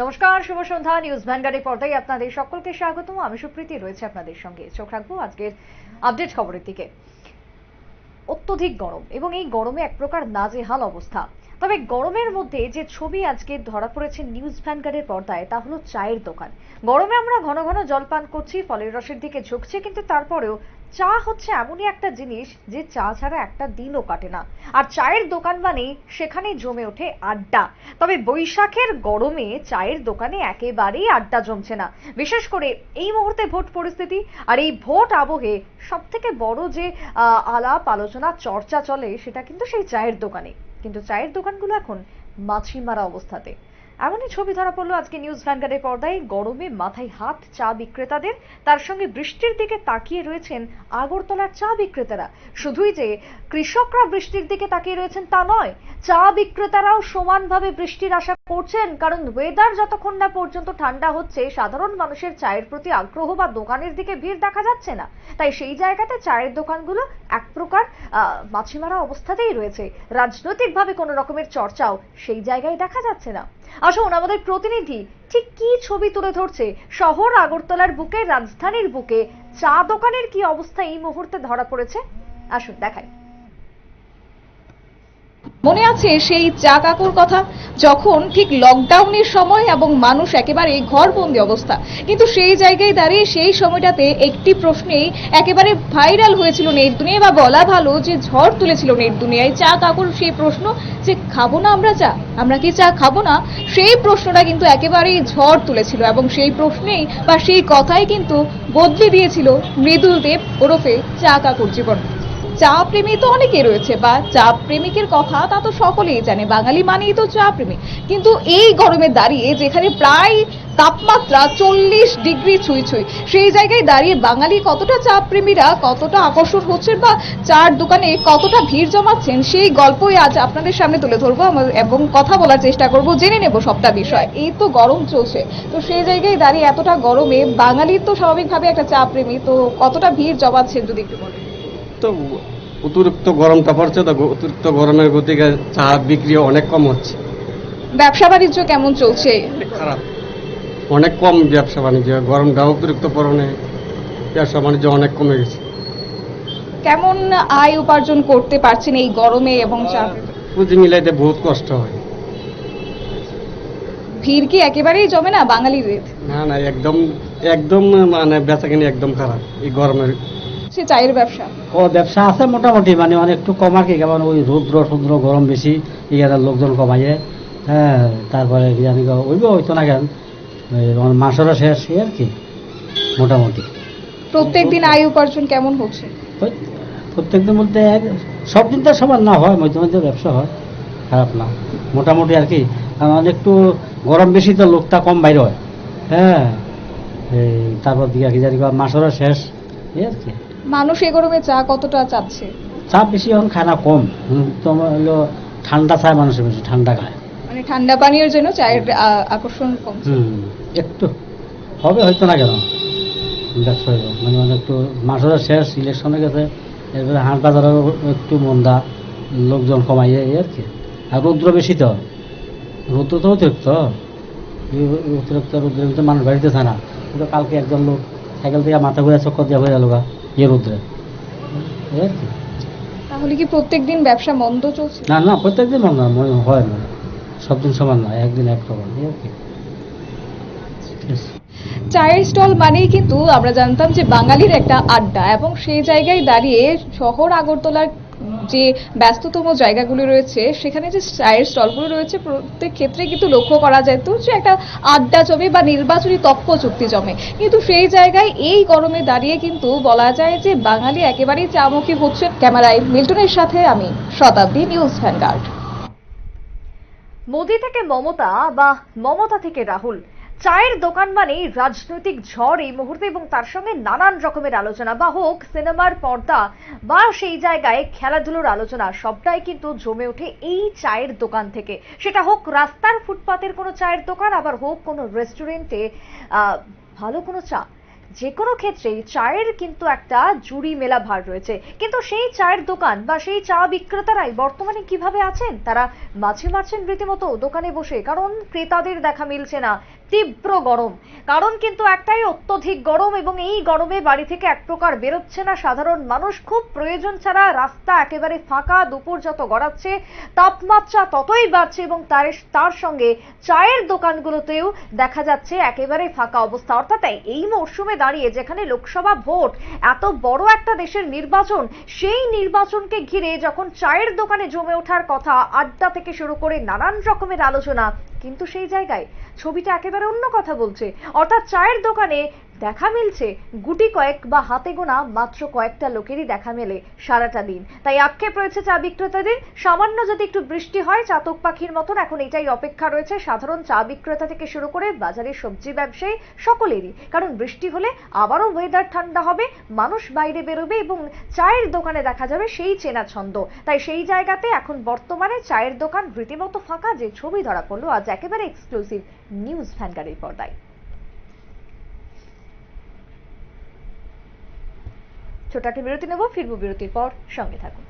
নমস্কার, শুভ সন্ধ্যা, নিউজ ভ্যানগার্ডের পর্দায় আপনাদের সকলকে স্বাগতম। আমি সুপ্রীতি, রয়েছে আপনাদের সঙ্গে। চোখ রাখব আজকের আপডেট খবরের দিকে। অত্যধিক গরম এবং এই গরমে এক প্রকার নাজেহাল অবস্থা। তবে গরমের মধ্যে যে ছবি আজকে ধরা পড়েছে নিউজ ভ্যানগার্ডের পর্দায়, তা হলো চায়ের দোকান। গরমে আমরা ঘন ঘন জল পান করছি, ফলের রসের দিকে ঝুঁকছি, কিন্তু তারপরেও চা হচ্ছে এমনই একটা জিনিস যে চা ছাড়া একটা দিনও কাটে না। আর চায়ের দোকান মানেই সেখানেই জমে ওঠে আড্ডা। তবে বৈশাখের গরমে চায়ের দোকানে একেবারেই আড্ডা জমছে না। বিশেষ করে এই মুহূর্তে ভোট পরিস্থিতি আর এই ভোট আবহে সব থেকে বড় যে আলাপ, আলোচনা, চর্চা চলে সেটা কিন্তু সেই চায়ের দোকানে। কিন্তু চায়ের দোকানগুলো এখন মাছি মারা অবস্থাতে। এমনই ছবি ধরা পড়ল আজকে নিউজ ভ্যানগার্ডের পর্দায়। গরমে মাথায় হাত চা বিক্রেতাদের। তার সঙ্গে বৃষ্টির দিকে তাকিয়ে রয়েছেন আগরতলার চা বিক্রেতারা। শুধুই যে কৃষকরা বৃষ্টির দিকে তাকিয়ে রয়েছেন তা নয়, চা বিক্রেতারাও সমানভাবে বৃষ্টির আশা করছেন। কারণ ওয়েদার যতক্ষণ না পর্যন্ত ঠান্ডা হচ্ছে, সাধারণ মানুষের চায়ের প্রতি আগ্রহ বা দোকানের দিকে ভিড় দেখা যাচ্ছে না। তাই সেই জায়গাতে চায়ের দোকানগুলো এক প্রকার মাছিমারা অবস্থাতেই রয়েছে। রাজনৈতিকভাবে কোনো রকমের চর্চাও সেই জায়গায় দেখা যাচ্ছে না। আসুন, আমাদের প্রতিনিধি ঠিক কি ছবি তুলে ধরছে? শহর আগরতলার বুকে, রাজধানীর বুকে, চা দোকানের কি অবস্থা এই মুহূর্তে ধরা পড়েছে? আসুন, দেখাই। মনে আছে সেই চা কাকুর কথা? যখন ঠিক লকডাউনের সময় এবং মানুষ একেবারে ঘরবন্দি অবস্থা। কিন্তু সেই জায়গায় দাঁড়িয়ে সেই সময়টাতে একটি প্রশ্নেই একেবারে ভাইরাল হয়েছিল নেট দুনিয়ায় বা বলা ভালো যে ঝড় তুলেছিল নেট দুনিয়ায়। চা কাকুর সেই প্রশ্ন যে, খাব না আমরা চা? আমরা কি চা খাব না? সেই প্রশ্নটা কিন্তু একেবারেই ঝড় তুলেছিল এবং সেই প্রশ্নেই বা সেই কথাই কিন্তু বদলে দিয়েছিল মৃদুল দেব ওরফে চা কাকুর জীবন। চা প্রেমী তো অনেকেই রয়েছে, বা চা প্রেমিকের কথা তা তো সকলেই জানে, বাঙালি মানেই তো চা প্রেমী কিন্তু এই গরমে দাঁড়িয়ে, যেখানে প্রায় তাপমাত্রা চল্লিশ ডিগ্রি ছুঁই ছুঁই, সেই জায়গায় দাঁড়িয়ে বাঙালি কতটা চা প্রেমীরা কতটা আকর্ষণ হচ্ছেন, বা চার দোকানে কতটা ভিড় জমাচ্ছেন, সেই গল্পই আজ আপনাদের সামনে তুলে ধরবো এবং কথা বলার চেষ্টা করব, জেনে নেব সবটা বিষয়। এই তো গরম চলছে, তো সেই জায়গায় দাঁড়িয়ে এতটা গরমে বাঙালির তো স্বাভাবিকভাবে একটা চা প্রেমী তো কতটা ভিড় জমাচ্ছেন যদি একটু বলেন? তো অতিরিক্ত গরমটা পড়ছে তো অতিরিক্ত গরমের গতিকে চা বিক্রি অনেক কম হচ্ছে। ব্যবসা বাণিজ্য কেমন চলছে? খারাপ। অনেক কম ব্যবসা বাণিজ্য গরমটা অতিরিক্ত পড়নে ব্যবসা বাণিজ্য অনেক কমে গেছে। কেমন আয় উপার্জন করতে পারছেন এই গরমে এবং চা- পুঁজি মিলাইতে বহুত কষ্ট হয়। ভিড় কি একেবারেই জমে না বাঙালিদের? না না একদম একদম মানে বেচা কিনি একদম খারাপ এই গরমের সে চায়ের ব্যবসা? ও ব্যবসা আছে মোটামুটি মানে অনেক একটু কম আর কি কেমন ওই রৌদ্র সমুদ্র গরম বেশি এখানে লোকজন কমাইয়ে হ্যাঁ তারপরে জানি ওইব হইতো না কেন ওই মাসেরও শেষ এই আর কি মোটামুটি। প্রত্যেক দিন আয় উপার্জন কেমন হচ্ছে? ওই প্রত্যেকদিন বলতে সব দিন তো সমান না হয় মধ্যে মধ্যে ব্যবসা হয় খারাপ না মোটামুটি আর কি কারণ একটু গরম বেশি তো লোকটা কম বাইরে হয় হ্যাঁ এই তারপর দিকে আর কি জানি মাসেরও শেষ এই আর কি। মানুষ এ গরমে চা কতটা চাচ্ছে? চা বেশি এখন খায় না কম। তোমার হলো ঠান্ডা চায় মানুষের বেশি ঠান্ডা খায়। মানে ঠান্ডা পানীয়ের জন্য চায়ের আকর্ষণ হুম। একটু হবে হয়তো না কেন? ব্যবসা মানে মানে একটু মাসের শেষ ইলেকশনে গেছে এরপরে হাট বাজারও একটু মন্দা লোকজন কমাইয়ে এই আর কি। আর রৌদ্র বেশি তো। রৌদ্র তো অতিরিক্ত। এই অতিরিক্ত রৌদ্রের ভিতরে মানুষ বাড়িতে থাকে না। কিন্তু কালকে একজন লোক সাইকেল থেকে মাথা ঘুরে চক্কর দিয়ে হয়ে গেল গা। ইয়ে রৌদ্রে কি তাহলে কি প্রত্যেকদিন ব্যবসা মন্দ চলছে? না না প্রত্যেকদিন মনে হয় মনে হয় না। সব দিন সমান না একদিন এক রকম। চায়ের স্টল মানেই কিন্তু আমরা জানতাম যে বাঙালির একটা আড্ডা এবং সেই জায়গায় দাঁড়িয়ে শহর আগরতলার যে ব্যস্ততম জায়গাগুলি রয়েছে, সেখানে যে চায়ের স্টলগুলো রয়েছে, প্রত্যেক ক্ষেত্রে কিন্তু লক্ষ্য করা যায় তো যে একটা আড্ডা জমে বা নির্বাচনী তক্ক চুক্তি জমে। কিন্তু সেই জায়গায় এই গরমে দাঁড়িয়ে কিন্তু বলা যায় যে বাঙালি একেবারেই চামুখী হচ্ছে ক্যামেরায় মিল্টনের সাথে আমি শতাব্দী নিউজ ভ্যানগার্ড। মোদি থেকে মমতা বা মমতা থেকে রাহুল। চায়ের দোকান মানেই রাজনৈতিক ঝড় এই মুহূর্তে এবং তার সঙ্গে নানান রকমের আলোচনা বা হোক সিনেমার পর্দা বা সেই জায়গায় খেলাধুলোর আলোচনা, সবটাই কিন্তু জমে ওঠে এই চায়ের দোকান থেকে। সেটা হোক রাস্তার ফুটপাতের কোনো চায়ের দোকান, আবার হোক কোনো রেস্টুরেন্টে ভালো কোনো চা। যে কোনো ক্ষেত্রেই চায়ের কিন্তু একটা জুড়ি মেলা ভার রয়েছে। কিন্তু সেই চায়ের দোকান বা সেই চা বিক্রেতারাই বর্তমানে কীভাবে আছেন? তারা মাছি মারছেন রীতিমতো দোকানে বসে। কারণ ক্রেতাদের দেখা মিলছে না। তীব্র গরম। কারণ কিন্তু একটাই অত্যধিক গরম এবং এই গরমে বাড়ি থেকে এক প্রকার বেরোচ্ছে না। সাধারণ মানুষ খুব প্রয়োজন ছাড়া রাস্তা একেবারে ফাঁকা, দুপুর যত গড়াচ্ছে, তাপমাত্রা ততই বাড়ছে এবং তার তার সঙ্গে চায়ের দোকানগুলোতেও দেখা যাচ্ছে একেবারে ফাঁকা অবস্থা। অর্থাৎ এই মরশুমে দাঁড়িয়ে যেখানে লোকসভা ভোট, এত বড় একটা দেশের নির্বাচন, সেই নির্বাচনকে ঘিরে যখন চায়ের দোকানে জমে ওঠার কথা, আড্ডা থেকে শুরু করে নানান রকমের আলোচনা কিন্তু সেই জায়গায় ছবিটা একেবারে অন্য কথা বলছে। অর্থাৎ চায়ের দোকানে দেখা মিলছে গুটি কয়েক বা হাতে গোনা মাত্র কয়েকটা লোকেরই দেখা মেলে সারাটা দিন। তাই আক্ষেপ রয়েছে চা বিক্রেতাদের। সামান্য যদি একটু বৃষ্টি হয়, চাতক পাখির মতন এখন এটাই অপেক্ষা রয়েছে সাধারণ চা বিক্রেতা থেকে শুরু করে বাজারে সবজি ব্যবসায়ী সকলেরই। কারণ বৃষ্টি হলে আবারও ওয়েদার ঠান্ডা হবে, মানুষ বাইরে বেরোবে এবং চায়ের দোকানে দেখা যাবে সেই চেনা ছন্দ। তাই সেই জায়গাতে এখন বর্তমানে চায়ের দোকান রীতিমতো ফাঁকা যে ছবি ধরা পড়ল আজ একেবারে এক্সক্লুসিভ নিউজ ভ্যানগাড়ির পর্দায়। ছোট একটা বিরতি নেব ফিরবো বিরতির পর সঙ্গে থাকুন।